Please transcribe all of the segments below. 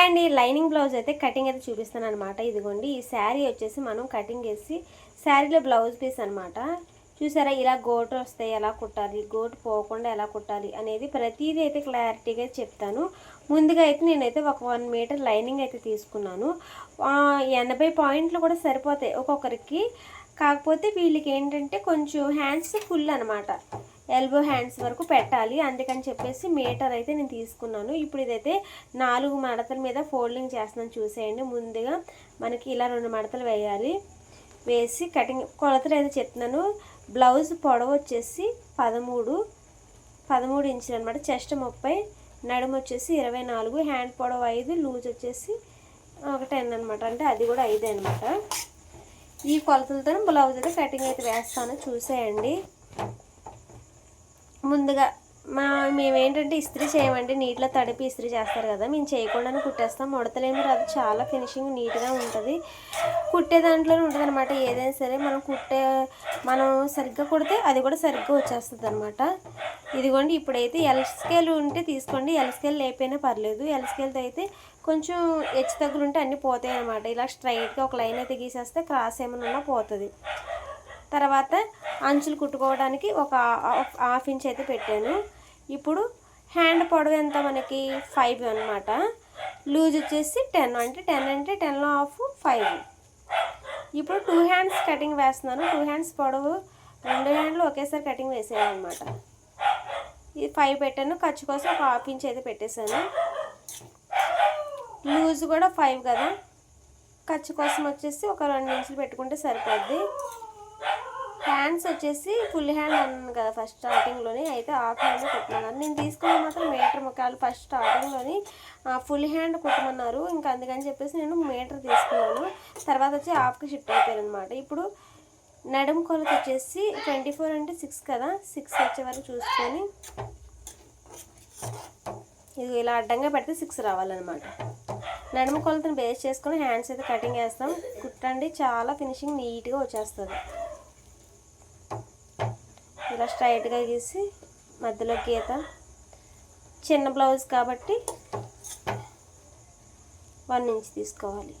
Hi అండి lining blouse అయితే cutting అయితే చూపిస్తాను అనమాట ఇదిగోండి ఈ శారీ వచ్చేసి మనం కటింగ్ వేసి శారీలో బ్లౌజ్ పీస్ అనమాట చూసారా ఇలా గోటు వస్తాయి ఎలా కుట్టాలి గోటు పోకుండా ఎలా కుట్టాలి అనేది ప్రతిదీ అయితే క్లారిటీగా చెప్తాను. ముందుగా అయితే నేనైతే ఒక వన్ మీటర్ లైనింగ్ అయితే తీసుకున్నాను. ఎనభై పాయింట్లు కూడా సరిపోతాయి ఒక్కొక్కరికి. కాకపోతే వీళ్ళకి ఏంటంటే కొంచెం హ్యాండ్స్ ఫుల్ అనమాట ఎల్బో హ్యాండ్స్ వరకు పెట్టాలి. అందుకని చెప్పేసి మీటర్ అయితే నేను తీసుకున్నాను. ఇప్పుడు ఇదైతే నాలుగు మడతల మీద ఫోల్డింగ్ చేస్తున్నాను చూసేయండి. ముందుగా మనకి ఇలా రెండు మడతలు వేయాలి. వేసి కటింగ్ కొలతలు అయితే చెప్తున్నాను. బ్లౌజ్ పొడవు వచ్చేసి పదమూడు పదమూడు ఇంచులు అనమాట చెస్ట్ ముప్పై నడుము వచ్చేసి ఇరవై నాలుగు హ్యాండ్ పొడవు ఐదు లూజ్ వచ్చేసి ఒక టెన్ అనమాట అంటే అది కూడా ఐదే అనమాట ఈ కొలతలతో బ్లౌజ్ అయితే కటింగ్ అయితే వేస్తాను. చూసేయండి. ముందుగా మా మేమేంటంటే ఇస్త్రీ చేయమండి నీటిలో తడిపి ఇస్త్రీ చేస్తారు కదా మేము చేయకుండానే కుట్టేస్తాం. ముడతలేమి రాదు చాలా ఫినిషింగ్ నీట్గా ఉంటుంది. కుట్టే దాంట్లోనే ఉంటుంది అనమాట ఏదైనా సరే మనం కుట్టే మనం సరిగ్గా కుడితే అది కూడా సరిగ్గా వచ్చేస్తుంది అనమాట ఇదిగోండి ఇప్పుడైతే ఎల్ స్కేల్ ఉంటే తీసుకోండి. ఎల్ స్కేల్ లేకపోయినా పర్లేదు. ఎల్ స్కేల్తో అయితే కొంచెం హెచ్చు తగ్గులు ఉంటే అన్నీ పోతాయి అనమాట ఇలా స్ట్రైట్గా ఒక లైన్ అయితే గీసేస్తే క్రాస్ ఏమైనా ఉన్నా పోతుంది. తర్వాత అంచులు కుట్టుకోవడానికి ఒక హాఫ్ ఇంచ్ అయితే పెట్టాను. ఇప్పుడు హ్యాండ్ పొడవు ఎంత మనకి? ఫైవ్ అనమాట లూజ్ వచ్చేసి టెన్ అంటే టెన్ అంటే టెన్లో హాఫ్ ఫైవ్. ఇప్పుడు టూ హ్యాండ్స్ కటింగ్ వేస్తున్నాను. టూ హ్యాండ్స్ పొడవు రెండు హ్యాండ్లు ఒకేసారి కటింగ్ వేసేయాలన్నమాట. ఇది ఫైవ్ పెట్టాను. ఖర్చు కోసం ఒక హాఫ్ ఇంచ్ అయితే పెట్టేశాను. లూజ్ కూడా ఫైవ్ కదా. ఖర్చు కోసం వచ్చేసి ఒక రెండు ఇంచులు పెట్టుకుంటే సరిపోద్ది. హ్యాండ్స్ వచ్చేసి ఫుల్ హ్యాండ్ అన్నాను కదా ఫస్ట్ స్టార్టింగ్లోని అయితే హాఫ్ హ్యాండ్ కుట్టమన్నారు నేను తీసుకున్న మాత్రం మీటర్ ముఖాలు ఫస్ట్ స్టార్టింగ్లోని ఫుల్ హ్యాండ్ కుట్టమన్నారు. ఇంకా అందుకని చెప్పేసి నేను మీటర్ తీసుకున్నాను. తర్వాత వచ్చి హాఫ్కి షిఫ్ట్ అయిపోయాను అనమాట ఇప్పుడు నడుం కొలత వచ్చేసి ట్వంటీ ఫోర్ అంటే సిక్స్ కదా. సిక్స్ వచ్చే వరకు చూసుకొని ఇది ఇలా అడ్డంగా పెడితే సిక్స్ రావాలన్నమాట. నడుము కొలతను బేస్ చేసుకొని హ్యాండ్స్ అయితే కటింగ్ వేస్తాం కుట్టండి. చాలా ఫినిషింగ్ నీట్గా వచ్చేస్తుంది. ఇలా స్ట్రైట్గా గీసి మధ్యలో గీత. చిన్న బ్లౌజ్ కాబట్టి వన్ ఇంచ్ తీసుకోవాలి.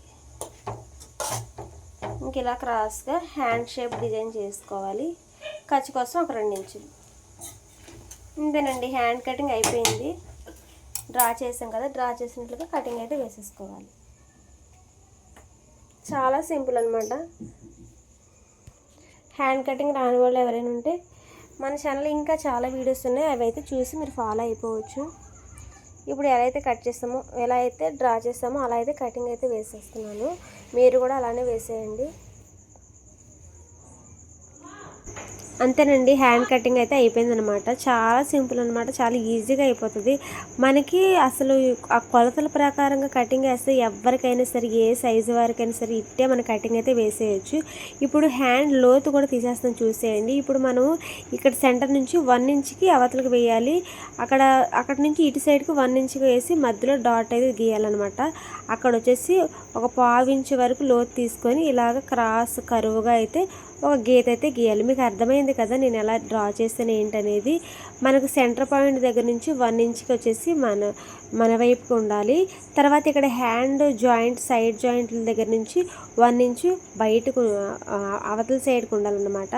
ఇంక ఇలా క్రాస్గా హ్యాండ్ షేప్ డిజైన్ చేసుకోవాలి. ఖర్చు కోసం ఒక రెండు ఇంచులు. ఇంతేనండి హ్యాండ్ కటింగ్ అయిపోయింది. డ్రా చేసాం కదా డ్రా చేసినట్లుగా కటింగ్ అయితే వేసేసుకోవాలి. చాలా సింపుల్ అనమాట హ్యాండ్ కటింగ్ రాని వాళ్ళు ఎవరైనా ఉంటే మన ఛానల్ ఇంకా చాలా వీడియోస్ ఉన్నాయి. అవి అయితే చూసి మీరు ఫాలో అయిపోవచ్చు. ఇప్పుడు ఎలా అయితే కట్ చేస్తామో ఎలా అయితే డ్రా చేస్తామో అలా అయితే కటింగ్ అయితే వేసేస్తున్నాను. మీరు కూడా అలానే వేసేయండి. అంతేనండి హ్యాండ్ కటింగ్ అయితే అయిపోయింది అనమాట చాలా సింపుల్ అనమాట చాలా ఈజీగా అయిపోతుంది. మనకి అసలు ఆ కొలతల ప్రకారంగా కటింగ్ వేస్తే ఎవరికైనా సరే ఏ సైజు వారికైనా సరే ఇట్టే మన కటింగ్ అయితే వేసేయచ్చు. ఇప్పుడు హ్యాండ్ లోతు కూడా తీసేస్తాం చూసేయండి. ఇప్పుడు మనం ఇక్కడ సెంటర్ నుంచి వన్ ఇంచ్కి అవతలకు వేయాలి. అక్కడ అక్కడ నుంచి ఇటు సైడ్కి వన్ ఇంచ్కి వేసి మధ్యలో డాట్ అయితే గీయాలన్నమాట. అక్కడ వచ్చేసి ఒక పావు ఇంచు వరకు లోతు తీసుకొని ఇలాగ క్రాస్ కరువుగా అయితే ఒక గీత అయితే గీయాలి. మీకు అర్థమైంది కదా నేను ఎలా డ్రా చేస్తాను ఏంటనేది? మనకు సెంటర్ పాయింట్ దగ్గర నుంచి వన్ ఇంచ్కి వచ్చేసి మన మన వైపుకి ఉండాలి. తర్వాత ఇక్కడ హ్యాండ్ జాయింట్ సైడ్ జాయింట్ల దగ్గర నుంచి వన్ ఇంచ్ బయటకు అవతల సైడ్కి ఉండాలన్నమాట.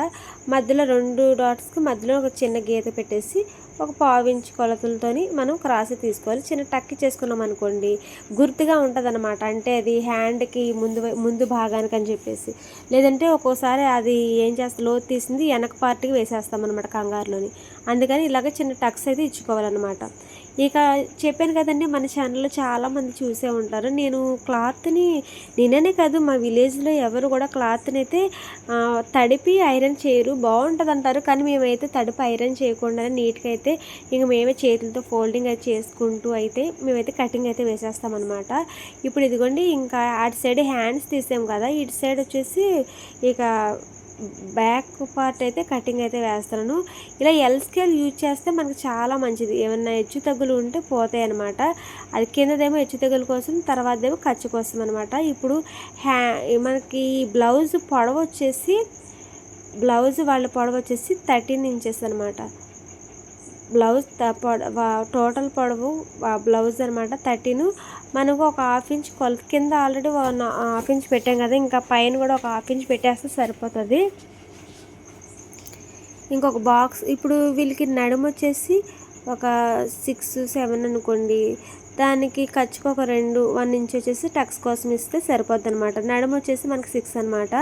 మధ్యలో రెండు డాట్స్కి మధ్యలో ఒక చిన్న గీత పెట్టేసి ఒక పావించి కొలతలతో కొలతలతోని మనం క్రాస్ తీసుకోవాలి. చిన్న టక్కి చేసుకున్నాం అనుకోండి గుర్తుగా ఉంటుంది అనమాట అంటే అది హ్యాండ్కి ముందు ముందు భాగానికి అని చెప్పేసి. లేదంటే ఒక్కోసారి అది ఏం చేస్తా లోతు తీసింది వెనక పార్ట్కి వేసేస్తాం అనమాట కంగారులోని. అందుకని ఇలాగ చిన్న టక్స్ అయితే ఇచ్చుకోవాలన్నమాట. ఇక చెప్పాను కదండి మన ఛానల్లో చాలామంది చూసే ఉంటారు. నేను క్లాత్ని నేననే కాదు మా విలేజ్లో ఎవరు కూడా క్లాత్ని అయితే తడిపి ఐరన్ చేయరు. బాగుంటుంది అంటారు కానీ మేమైతే తడిపి ఐరన్ చేయకుండా నీట్గా అయితే ఇంక మేమే చేతులతో ఫోల్డింగ్ అయితే చేసుకుంటూ అయితే మేమైతే కటింగ్ అయితే వేసేస్తాం అనమాట ఇప్పుడు ఇదిగోండి ఇంకా అటు సైడ్ హ్యాండ్స్ తీసాం కదా ఇటు సైడ్ వచ్చేసి ఇక బ్యాక్ పార్ట్ అయితే కటింగ్ అయితే వేస్తున్నాను ఇలా ఎల్ స్కేల్ యూజ్ చేస్తే మనకు చాలా మంచిది. ఏమన్నా హెచ్చు తగ్గులు ఉంటే పోతాయి అనమాట అది కిందదేమో హెచ్చు తగ్గుల కోసం తర్వాతదేమో ఖర్చు కోసం అనమాట ఇప్పుడు హ్యా మనకి బ్లౌజ్ పొడవ వచ్చేసి బ్లౌజ్ వాళ్ళ పొడవ వచ్చేసి థర్టీన్ ఇంచెస్ అనమాట బ్లౌజ్ టోటల్ పొడవు బ్లౌజ్ అనమాట థర్టీన్ మనకు ఒక హాఫ్ ఇంచ్ కొలత కింద ఆల్రెడీ హాఫ్ ఇంచ్ పెట్టాం కదా ఇంకా పైన కూడా ఒక హాఫ్ ఇంచ్ పెట్టేస్తే సరిపోతుంది. ఇంకొక బాక్స్ ఇప్పుడు వీళ్ళకి నడుము వచ్చేసి ఒక సిక్స్ సెవెన్ అనుకోండి. దానికి ఖర్చుకు ఒక రెండు వన్ ఇంచ్ వచ్చేసి టక్స్ కోసం ఇస్తే సరిపోద్ది అనమాట నడుము వచ్చేసి మనకి సిక్స్ అనమాట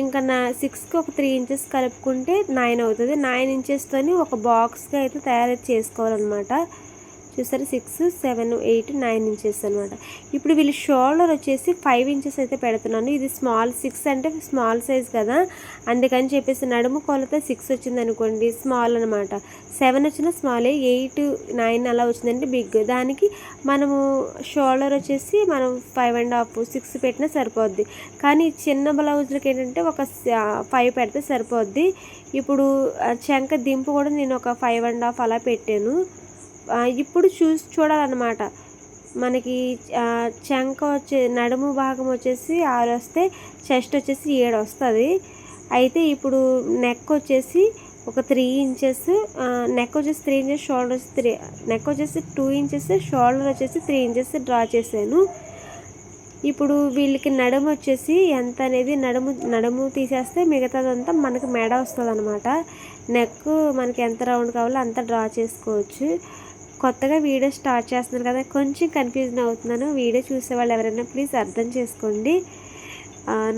ఇంకా నా సిక్స్కి ఒక త్రీ ఇంచెస్ కలుపుకుంటే నైన్ అవుతుంది. నైన్ ఇంచెస్తోని ఒక బాక్స్గా అయితే తయారు చేసుకోవాలన్నమాట. చూసారు six seven eight nine inches అనమాట ఇప్పుడు వీళ్ళు షోల్డర్ వచ్చేసి ఫైవ్ ఇంచెస్ అయితే పెడుతున్నాను. ఇది స్మాల్ సిక్స్ అంటే స్మాల్ సైజ్ కదా. అందుకని చెప్పేసి నడుము కొలత సిక్స్ వచ్చింది అనుకోండి స్మాల్ అనమాట సెవెన్ వచ్చిన స్మాలే ఎయిట్ నైన్ అలా వచ్చిందంటే బిగ్ దానికి మనము షోల్డర్ వచ్చేసి మనం ఫైవ్ అండ్ హాఫ్ సిక్స్ పెట్టినా సరిపోద్ది. కానీ చిన్న బ్లౌజ్లకి ఏంటంటే ఒక ఫైవ్ పెడితే సరిపోద్ది. ఇప్పుడు ఆ, చెంక దింపు కూడా నేను ఒక ఫైవ్ అండ్ హాఫ్ అలా పెట్టాను. ఇప్పుడు చూసి చూడాలన్నమాట. మనకి చెంక వచ్చే నడుము భాగం వచ్చేసి ఆరు వస్తే చెస్ట్ వచ్చేసి ఏడు వస్తుంది. అయితే ఇప్పుడు నెక్ వచ్చేసి ఒక త్రీ ఇంచెస్ నెక్ వచ్చేసి త్రీ ఇంచెస్ షోల్డర్ వచ్చి త్రీ నెక్ వచ్చేసి టూ ఇంచెస్ షోల్డర్ వచ్చేసి త్రీ ఇంచెస్ డ్రా చేశాను. ఇప్పుడు వీళ్ళకి నడుము వచ్చేసి ఎంత అనేది నడుము నడుము తీసేస్తే మిగతాదంతా మనకి మెడ వస్తుంది అనమాట నెక్ మనకి ఎంత రౌండ్ కావాలో అంత డ్రా చేసుకోవచ్చు. కొత్తగా వీడియో స్టార్ట్ చేస్తున్నారు కదా కొంచెం కన్ఫ్యూజన్ అవుతున్నాను. వీడియో చూసే వాళ్ళు ఎవరైనా ప్లీజ్ అర్థం చేసుకోండి.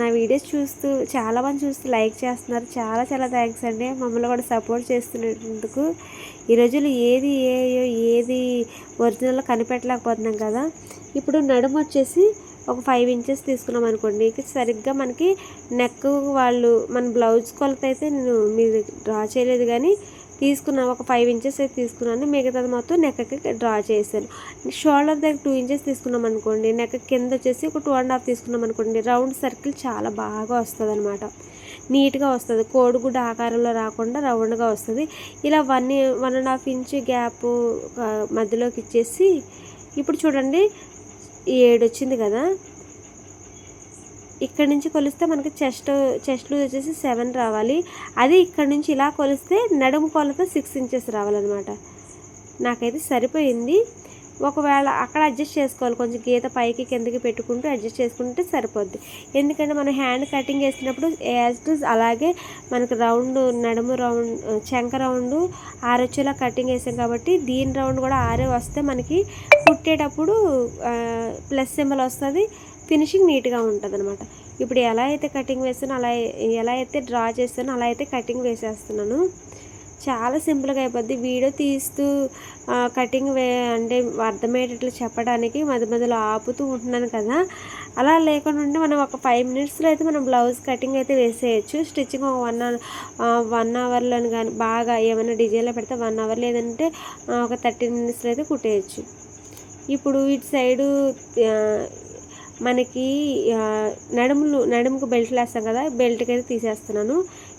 నా వీడియోస్ చూస్తూ చాలామంది చూస్తూ లైక్ చేస్తున్నారు. చాలా చాలా థ్యాంక్స్ అండి. మమ్మల్ని కూడా సపోర్ట్ చేస్తున్నందుకు. ఈ రోజుల్లో ఏది ఏ ఏది ఒరిజినల్ కనిపెట్టలేకపోతున్నాం కదా. ఇప్పుడు నడుము వచ్చేసి ఒక ఫైవ్ ఇంచెస్ తీసుకున్నాం అనుకోండి. ఇక సరిగ్గా మనకి నెక్ వాళ్ళు మన బ్లౌజ్ కొలత అయితే నేను మీరు డ్రా చేయలేదు కానీ తీసుకున్నాను ఒక ఫైవ్ ఇంచెస్ అయితే తీసుకున్నాను. మిగతాది మొత్తం నెక్కకి డ్రా చేశాను. షోల్డర్ దగ్గర టూ ఇంచెస్ తీసుకున్నాం అనుకోండి నెక్క కింద వచ్చేసి ఒక టూ అండ్ హాఫ్ తీసుకున్నాం అనుకోండి రౌండ్ సర్కిల్ చాలా బాగా వస్తుంది అనమాట నీట్గా వస్తుంది. కోడిగుడ్డ ఆకారంలో రాకుండా రౌండ్గా వస్తుంది. ఇలా one one and half inch gap మధ్యలోకి ఇచ్చేసి ఇప్పుడు చూడండి ఏడు వచ్చింది కదా? ఇక్కడ నుంచి కొలిస్తే మనకి చెస్ట్ చెస్ట్ లూజ్ వచ్చేసి సెవెన్ రావాలి. అది ఇక్కడ నుంచి ఇలా కొలిస్తే నడుము కొలత సిక్స్ ఇంచెస్ రావాలన్నమాట. నాకైతే సరిపోయింది. ఒకవేళ అక్కడ అడ్జస్ట్ చేసుకోవాలి. కొంచెం గీత పైకి కిందకి పెట్టుకుంటూ అడ్జస్ట్ చేసుకుంటే సరిపోద్ది. ఎందుకంటే మనం హ్యాండ్ కటింగ్ వేసినప్పుడు యాజ్ టు అలాగే మనకు రౌండ్ నడుము రౌండ్ చెంక రౌండ్ ఆరొచ్చేలా కటింగ్ వేసాం కాబట్టి దీని రౌండ్ కూడా ఆరే వస్తే మనకి కుట్టేటప్పుడు ప్లస్ సింబల్ వస్తుంది. ఫినిషింగ్ నీట్గా ఉంటుంది అనమాట ఇప్పుడు ఎలా అయితే కటింగ్ వేస్తానో అలా ఎలా అయితే డ్రా చేస్తానో అలా అయితే కటింగ్ వేసేస్తున్నాను. చాలా సింపుల్గా అయిపోద్ది. వీడియో తీస్తూ కటింగ్ వే అంటే అర్థమయ్యేటట్లు చెప్పడానికి మధ్య మధ్యలో ఆపుతూ ఉంటున్నాను కదా. అలా లేకుండా ఉంటే మనం ఒక ఫైవ్ మినిట్స్లో అయితే మనం బ్లౌజ్ కటింగ్ అయితే వేసేయచ్చు. స్టిచ్చింగ్ ఒక వన్ అవర్ వన్ అవర్లో కానీ బాగా ఏమైనా డిజైన్లో పెడితే వన్ అవర్ లేదంటే ఒక థర్టీ మినిట్స్లో అయితే కుట్టేయచ్చు. ఇప్పుడు ఇటు సైడు మనకి నడుములు నడుముకు బెల్ట్లు వేస్తాం కదా బెల్ట్కి అయితే తీసేస్తున్నాను.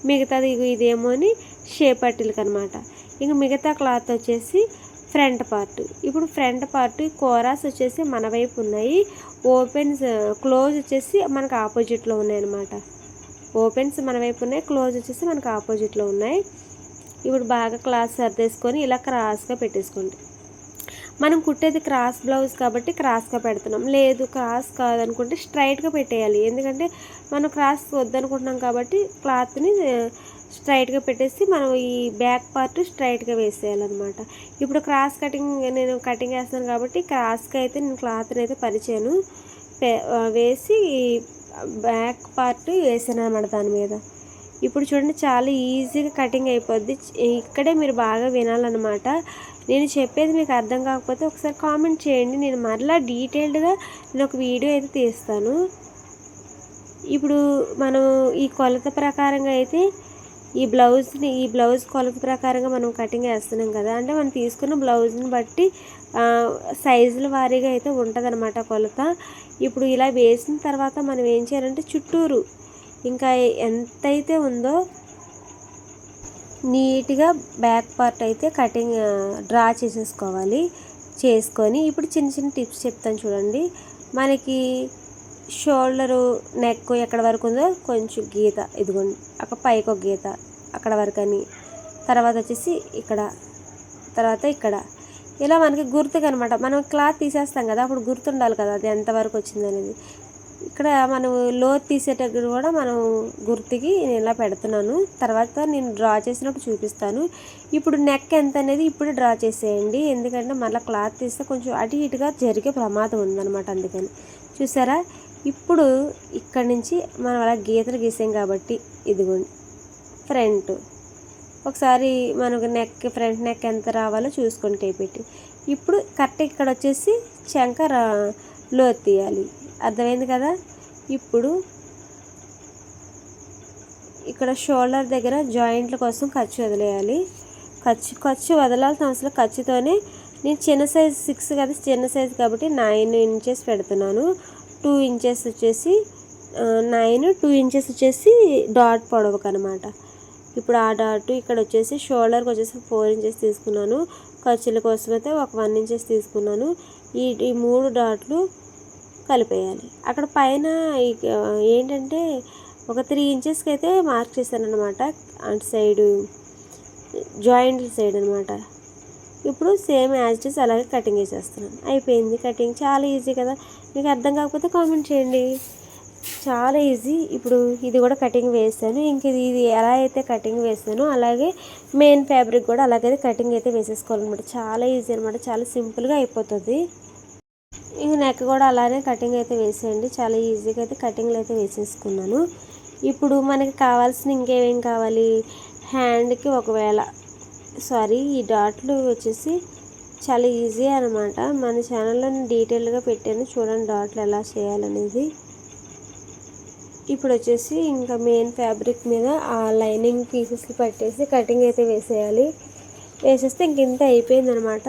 మిగతాది ఇదేమో అని షేప్ పట్టీలకు అనమాట ఇంక మిగతా క్లాత్ వచ్చేసి ఫ్రంట్ పార్ట్ ఇప్పుడు ఫ్రంట్ పార్ట్ కోరాస్ వచ్చేసి మన వైపు ఉన్నాయి. ఓపెన్స్ క్లోజ్ వచ్చేసి మనకు ఆపోజిట్లో ఉన్నాయి అనమాట ఓపెన్స్ మన వైపు ఉన్నాయి క్లోజ్ వచ్చేసి మనకు ఆపోజిట్లో ఉన్నాయి. ఇప్పుడు బాగా క్లాత్ సర్దేసుకొని ఇలా క్రాస్గా పెట్టేసుకోండి. మనం కుట్టేది క్రాస్ బ్లౌజ్ కాబట్టి క్రాస్గా పెడుతున్నాం. లేదు క్రాస్ కాదనుకుంటే స్ట్రైట్గా పెట్టేయాలి. ఎందుకంటే మనం క్రాస్ వద్దనుకుంటున్నాం కాబట్టి క్లాత్ని స్ట్రైట్గా పెట్టేసి మనం ఈ బ్యాక్ పార్ట్ స్ట్రైట్గా వేసేయాలన్నమాట. ఇప్పుడు క్రాస్ కటింగ్ నేను కటింగ్ వేస్తాను కాబట్టి క్రాస్గా అయితే నేను క్లాత్ని అయితే పరిచాను. వేసి బ్యాక్ పార్ట్ వేసాను అనమాట దాని మీద. ఇప్పుడు చూడండి చాలా ఈజీగా కటింగ్ అయిపోద్ది. ఇక్కడే మీరు బాగా వినాలన్నమాట. నేను చెప్పేది మీకు అర్థం కాకపోతే ఒకసారి కామెంట్ చేయండి. నేను మరలా డీటెయిల్డ్గా నేను ఒక వీడియో అయితే తీస్తాను. ఇప్పుడు మనం ఈ కొలత ప్రకారంగా అయితే ఈ బ్లౌజ్ని ఈ బ్లౌజ్ కొలత ప్రకారంగా మనం కటింగ్ వేస్తున్నాం కదా. అంటే మనం తీసుకున్న బ్లౌజ్ని బట్టి సైజుల వారీగా అయితే ఉంటుంది కొలత. ఇప్పుడు ఇలా వేసిన తర్వాత మనం ఏం చేయాలంటే చుట్టూరు ఇంకా ఎంతైతే ఉందో నీట్గా బ్యాక్ పార్ట్ అయితే కటింగ్ డ్రా చేసేసుకోవాలి. చేసుకొని ఇప్పుడు చిన్న చిన్న టిప్స్ చెప్తాను చూడండి. మనకి షోల్డరు నెక్ ఎక్కడ వరకు ఉందో కొంచెం గీత ఇదిగోండి. అక్కడ పైకి ఒక గీత అక్కడ వరకు అని. తర్వాత వచ్చేసి ఇక్కడ తర్వాత ఇక్కడ. ఇలా మనకి గుర్తుగా అనమాట మనం క్లాత్ తీసేస్తాం కదా అప్పుడు గుర్తుండాలి కదా అది ఎంతవరకు వచ్చింది అనేది ఇక్కడ మనం లో తీసేటప్పుడు కూడా మనం గుర్తుకి నేను ఇలా పెడుతున్నాను. తర్వాత నేను డ్రా చేసినప్పుడు చూపిస్తాను. ఇప్పుడు నెక్ ఎంత అనేది ఇప్పుడు డ్రా చేసేయండి. ఎందుకంటే మళ్ళీ క్లాత్ తీస్తే కొంచెం అటు ఇటుగా జరిగే ప్రమాదం ఉందన్నమాట అందుకని. చూసారా? ఇప్పుడు ఇక్కడ నుంచి మనం అలా గీతలు గీసాం కాబట్టి ఇదిగోండి. ఫ్రంట్. ఒకసారి మనకు నెక్ ఫ్రంట్ నెక్ ఎంత రావాలో చూసుకొని పెట్టి. ఇప్పుడు కరెక్ట్ ఇక్కడ వచ్చేసి చెంక రా తీయాలి. అర్థమైంది కదా? ఇప్పుడు ఇక్కడ షోల్డర్ దగ్గర జాయింట్ల కోసం ఖర్చు వదిలేయాలి. ఖర్చు ఖర్చు వదలాల్సిన అవసరం ఖర్చుతోనే నేను చిన్న సైజ్ సిక్స్ కదా చిన్న సైజ్ కాబట్టి నైన్ ఇంచెస్ పెడుతున్నాను. టూ ఇంచెస్ వచ్చేసి నైన్ టూ ఇంచెస్ వచ్చేసి డాట్ పొడవుకు అనమాట ఇప్పుడు ఆ డాట్ ఇక్కడ వచ్చేసి షోల్డర్కి వచ్చేసి ఫోర్ ఇంచెస్ తీసుకున్నాను. ఖర్చుల కోసం అయితే ఒక వన్ ఇంచెస్ తీసుకున్నాను. ఈ ఈ మూడు డాట్లు కలిపేయాలి. అక్కడ పైన ఏంటంటే ఒక త్రీ ఇంచెస్కి అయితే మార్క్ చేశాను అనమాట అటు సైడు జాయింట్ సైడ్ అనమాట ఇప్పుడు సేమ్ యాజ్ ఇస్ అలాగే కటింగ్ వేసేస్తున్నాను అయిపోయింది కటింగ్. చాలా ఈజీ కదా. మీకు అర్థం కాకపోతే కామెంట్ చేయండి. చాలా ఈజీ. ఇప్పుడు ఇది కూడా కటింగ్ వేసాను. ఇంక ఇది ఇది ఎలా అయితే కటింగ్ వేసానో అలాగే మెయిన్ ఫ్యాబ్రిక్ కూడా అలాగైతే కటింగ్ అయితే వేసేసుకోవాలన్నమాట. చాలా ఈజీ అనమాట చాలా సింపుల్గా అయిపోతుంది. ఇంక నెక్ కూడా అలానే కటింగ్ అయితే వేసేయండి. చాలా ఈజీగా అయితే కటింగ్లు అయితే వేసేసుకున్నాను. ఇప్పుడు మనకి కావాల్సిన ఇంకేమేం కావాలి? హ్యాండ్కి ఒకవేళ సారీ ఈ డాట్లు వచ్చేసి చాలా ఈజీ అనమాట. మన ఛానల్లో నేను డీటెయిల్గా పెట్టాను. చూడండి డాట్లు ఎలా చేయాలనేది. ఇప్పుడు వచ్చేసి ఇంకా మెయిన్ ఫ్యాబ్రిక్ మీద ఆ లైనింగ్ పీసెస్కి పట్టేసి కటింగ్ అయితే వేసేయాలి. వేసేస్తే ఇంక ఇంత అయిపోయిందనమాట.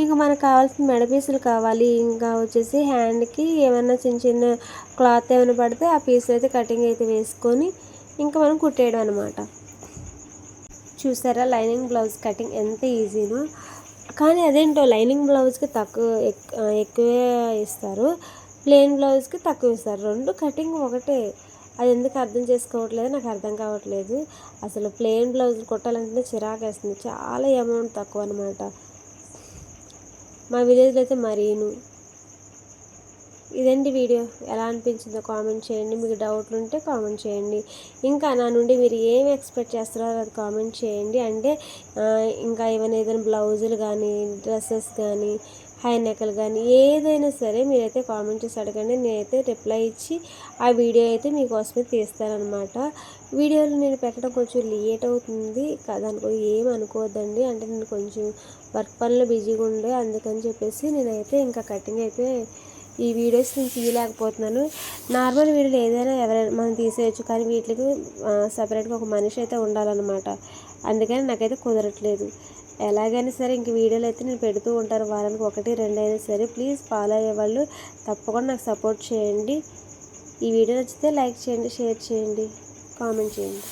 ఇంకా మనకు కావాల్సిన మెడ పీసులు కావాలి. ఇంకా వచ్చేసి హ్యాండ్కి ఏమైనా చిన్న చిన్న క్లాత్ ఏమైనా పడితే ఆ పీసులు అయితే కటింగ్ అయితే వేసుకొని ఇంకా మనం కుట్టేయడం అనమాట. చూసారా? లైనింగ్ బ్లౌజ్ కటింగ్ ఎంత ఈజీనో. కానీ అదేంటో లైనింగ్ బ్లౌజ్కి తక్కువ ఎక్కువే ఇస్తారు. ప్లెయిన్ బ్లౌజ్కి తక్కువ ఇస్తారు. రెండు కటింగ్ ఒకటే. అది ఎందుకు అర్థం చేసుకోవట్లేదు? నాకు అర్థం కావట్లేదు. అసలు ప్లెయిన్ బ్లౌజులు కుట్టాలంటే చిరాకు వేస్తుంది. చాలా అమౌంట్ తక్కువ అనమాట మా విలేజ్లో అయితే మరీను. ఇదండి వీడియో? ఎలా అనిపించిందో కామెంట్ చేయండి. మీకు డౌట్లు ఉంటే కామెంట్ చేయండి. ఇంకా నా నుండి మీరు ఏమి ఎక్స్పెక్ట్ చేస్తున్నారో అది కామెంట్ చేయండి. అంటే ఇంకా ఏమైనా ఏదైనా బ్లౌజులు కానీ డ్రెస్సెస్ కానీ హై నెక్కలు కానీ ఏదైనా సరే మీరైతే కామెంట్ చేసి అడగండి. నేనైతే రిప్లై ఇచ్చి ఆ వీడియో అయితే మీకోసమే తీస్తానమాట వీడియోలు నేను పెట్టడం కొంచెం లేట్ అవుతుంది. దానికో ఏం అనుకోవద్దండి. అంటే నేను కొంచెం వర్క్ పనిలో బిజీగా ఉండే అందుకని చెప్పేసి నేనైతే ఇంకా కటింగ్ అయితే ఈ వీడియోస్ నేను తీయలేకపోతున్నాను. నార్మల్ వీడియోలు ఏదైనా ఎవరైనా మనం తీసేయచ్చు. కానీ వీటికి సపరేట్గా ఒక మనిషి అయితే ఉండాలన్నమాట. అందుకని నాకైతే కుదరట్లేదు. ఎలాగైనా సరే ఇంక వీడియోలు అయితే నేను పెడుతూ ఉంటాను. వారానికి ఒకటి రెండు అయినా సరే ప్లీజ్ ఫాలో అయ్యే వాళ్ళు తప్పకుండా నాకు సపోర్ట్ చేయండి. ఈ వీడియో నచ్చితే లైక్ చేయండి షేర్ చేయండి కామెంట్ చేయండి.